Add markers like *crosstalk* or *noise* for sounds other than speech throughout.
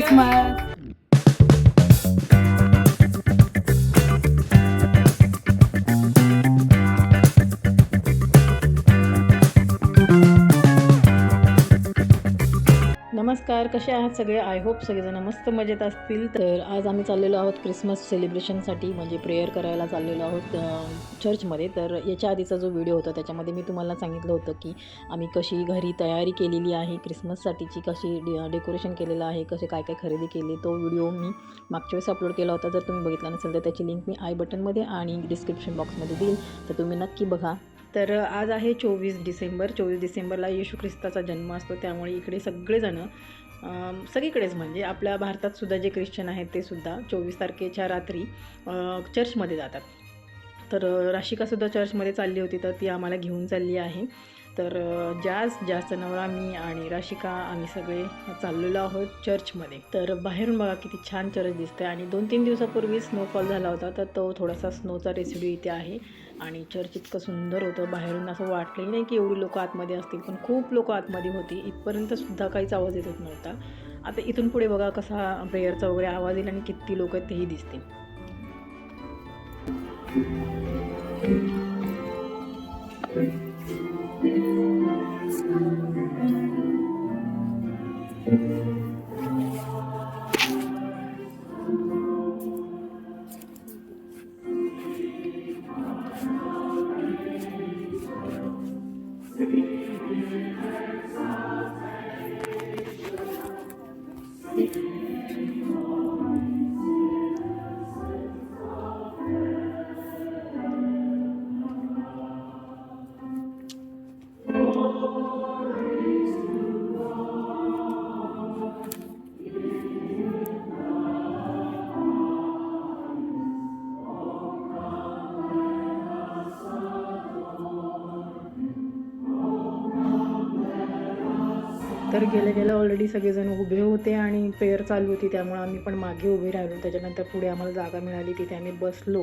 Christmas. नमस्कार कसे आहात सगळे? आय होप सगळेजण मस्त मजेत असतील. तर आज आम्ही चाललेलो आहोत क्रिसमस सेलिब्रेशनसाठी म्हणजे प्रेयर करायला चाललेलो आहोत चर्चमध्ये तर याच्या आधीचा जो व्हिडिओ होता त्याच्यामध्ये मी तुम्हाला सांगितलं होतं की आम्ही कशी घरी तयारी केलेली आहे क्रिसमससाठीची कशी डे डेकोरेशन केलेलं आहे कसे काय काय खरेदी केली तो व्हिडिओ मी मागच्या वेळेस अपलोड केला होता. जर तुम्ही बघितला नसेल तर त्याची लिंक मी आय बटनमध्ये आणि डिस्क्रिप्शन बॉक्समध्ये देईल. तर तुम्ही नक्की बघा. तर आज आहे चोवीस डिसेंबर. चोवीस डिसेंबरला येशू ख्रिस्ताचा जन्म असतो. त्यामुळे इकडे सगळेजणं सगळीकडेच म्हणजे आपल्या भारतात सुद्धा जे ख्रिश्चन आहेत ते सुद्धा चोवीस तारखेच्या रात्री चर्चमध्ये जातात. तर राशिकासुद्धा चर्चमध्ये चालली होती तर ती आम्हाला घेऊन चालली आहे. तर अ, जास्त जास्त नवरा मी आणि राशिका आम्ही सगळे चाललेलो आहोत चर्चमध्ये. तर बाहेरून बघा किती छान चर्च दिसते आणि दोन तीन दिवसापूर्वी स्नोफॉल झाला होता तर तो थोडासा स्नोचा रेसिड्यू इथे आहे आणि चर्च इतकं सुंदर होतं. बाहेरून असं वाटलं नाही की एवढी लोकं आतमध्ये असतील पण खूप लोकं आतमध्ये होती. इथपर्यंत सुद्धा काहीच आवाज येत नव्हता. आता इथून पुढे बघा कसा प्रेयरचा वगैरे आवाज येईल आणि किती लोक आहेत तेही दिसतील. तर गेल्या गेल्या ऑलरेडी सगळेजण उभे होते आणि प्रेयर चालू होती त्यामुळे आम्ही पण मागे उभे राहिलो. त्याच्यानंतर पुढे आम्हाला जागा मिळाली तिथे आम्ही बसलो.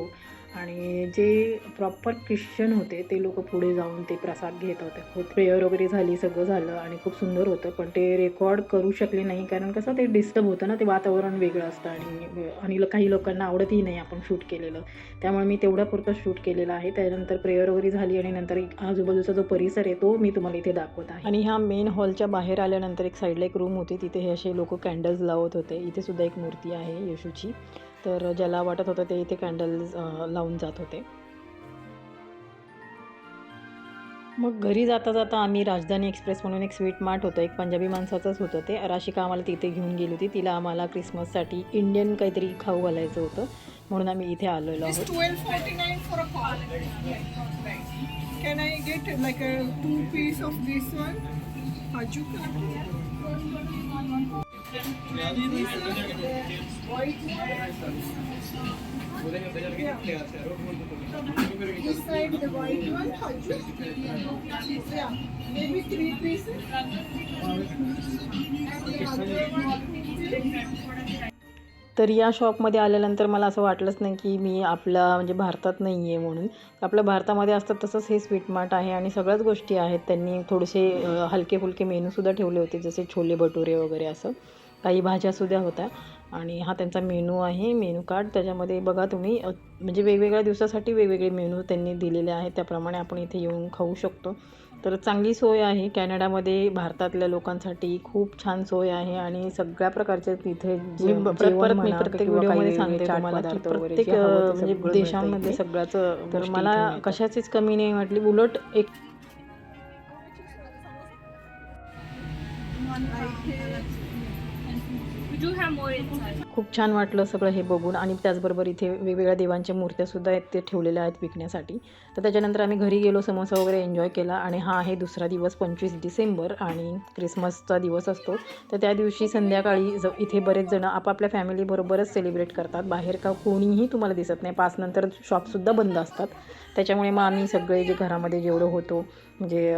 आणि जे प्रॉपर ख्रिश्चन होते ते लोक पुढे जाऊन ते प्रसाद घेत होते. खूप प्रेयर वगैरे झाली सगळं झालं आणि खूप सुंदर होतं. पण ते रेकॉर्ड करू शकले नाही कारण कसं ते डिस्टर्ब होतं ना ते वातावरण वेगळं असतं आणि आणि काही लोकांना आवडतही नाही आपण शूट केलेलं. त्यामुळे मी तेवढ्यापुरतं शूट केलेलं आहे. त्यानंतर प्रेयर वगैरे झाली आणि नंतर एक आजूबाजूचा जो परिसर आहे तो मी तुम्हाला इथे दाखवत आहे. आणि ह्या मेन हॉलच्या बाहेर आल्यानंतर एक साईडला एक रूम होती. तिथे हे असे लोक कॅन्डल्स लावत होते. इथे सुद्धा एक मूर्ती आहे येशूची. तर ज्याला वाटत होतं ते इथे कॅन्डल्स लावून जात होते. मग घरी जाता जाता आम्ही राजधानी एक्सप्रेस म्हणून एक स्वीट मार्ट होतं एक पंजाबी माणसाचंच होतं ते. राशिका आम्हाला तिथे घेऊन गेली होती. तिला आम्हाला क्रिसमससाठी इंडियन काहीतरी खाऊ घालायचं होतं. म्हणून आम्ही इथे आलेलो आहोत. This side the white one, Khajur. Yeah, maybe three pieces. And the other one. तर या शॉपमध्ये आल्यानंतर मला असं वाटलंच नाही की मी आपला म्हणजे भारतात नाही आहे म्हणून. आपल्या भारतामध्ये असतात तसंच हे स्वीट मार्ट आहे आणि सगळ्याच गोष्टी आहेत. त्यांनी थोडेसे हलके फुलके मेनूसुद्धा ठेवले होते जसे छोले भटुरे वगैरे असं. काही भाज्यासुद्धा होत्या. आणि हा त्यांचा मेनू आहे मेनू कार्ड त्याच्यामध्ये बघा तुम्ही म्हणजे वेगवेगळ्या दिवसासाठी वेगवेगळे मेनू त्यांनी दिलेले आहेत. त्याप्रमाणे आपण इथे येऊन खाऊ शकतो. तर चांगली सोय आहे. कॅनडामध्ये भारतातल्या लोकांसाठी खूप छान सोय आहे आणि सगळ्या प्रकारचे तिथे जे परत मी प्रत्येक व्हिडिओमध्ये सांगते तुम्हाला की प्रत्येक म्हणजे देशांमध्ये सगळ्याच तर मला कशाचीच कमी नाही वाटली. उलट एक खूप छान वाटलं सगळं हे बघून आणि त्याचबरोबर इथे वेगवेगळ्या देवांच्या मूर्त्यासुद्धा आहेत ते ठेवलेल्या आहेत विकण्यासाठी. तर त्याच्यानंतर आम्ही घरी गेलो समोसा वगैरे एन्जॉय केला आणि हा आहे दुसरा दिवस पंचवीस डिसेंबर आणि क्रिसमसचा दिवस असतो. तर त्या दिवशी संध्याकाळी ज इथे बरेच जण आपापल्या फॅमिलीबरोबरच सेलिब्रेट करतात. बाहेर का कोणीही तुम्हाला दिसत नाही. पाचनंतर शॉपसुद्धा बंद असतात. त्याच्यामुळे मग आम्ही सगळे जे घरामध्ये जेवढं होतो म्हणजे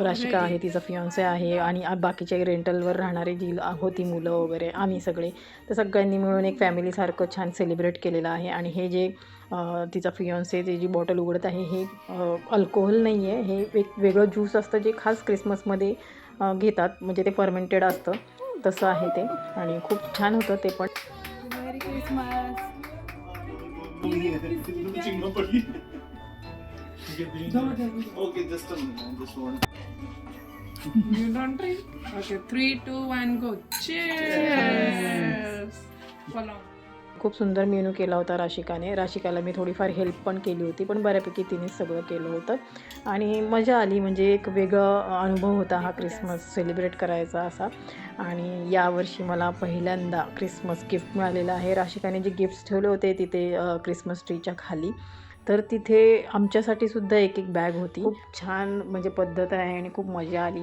राशिका आहे तिचा फियांसे आहे आणि बाकीच्या रेंटलवर राहणारे जी होती मुलं वगैरे आम्ही सगळे. तर सगळ्यांनी मिळून एक फॅमिलीसारखं छान सेलिब्रेट केलेलं आहे. आणि हे जे तिचा फियॉन्से ते जी बॉटल उघडत आहे हे अल्कोहोल नाही आहे हे एक वेगळं ज्यूस असतं जे खास क्रिसमसमध्ये घेतात. म्हणजे ते फर्मेंटेड असतं. तसं आहे ते. आणि खूप छान होतं ते पण. Merry *laughs* Christmas Okay, just You don't drink? Okay, three, two, one, go. Cheers! Follow. खूप सुंदर मेनू केला होता राशिकाने राशिकाला मी थोडीफार हेल्प पण केली होती पण बऱ्यापैकी तिने सगळं केलं होतं आणि मजा आली म्हणजे एक वेगळं अनुभव होता हा क्रिसमस सेलिब्रेट करायचा असा आणि यावर्षी मला पहिल्यांदा क्रिसमस गिफ्ट मिळालेलं आहे राशिकाने जे गिफ्ट्स ठेवले होते तिथे क्रिसमस ट्रीच्या खाली तर तिथे आमच्यासाठी सुद्धा एक एक बॅग होती. खूप छान म्हणजे पद्धत आहे आणि खूप मजा आली.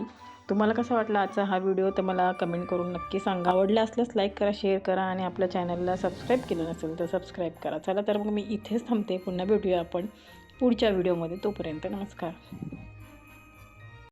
तुम्हाला कसा वाटला आजचा हा व्हिडिओ? तर मला कमेंट करून नक्की सांगा. आवडला असल्यास लाईक करा शेअर करा आणि आपल्या चॅनलला सबस्क्राईब केलं नसेल तर सबस्क्राईब करा. चला तर मग मी इथेच थांबते. पुन्हा भेटूया आपण पुढच्या व्हिडिओमध्ये. तोपर्यंत नमस्कार.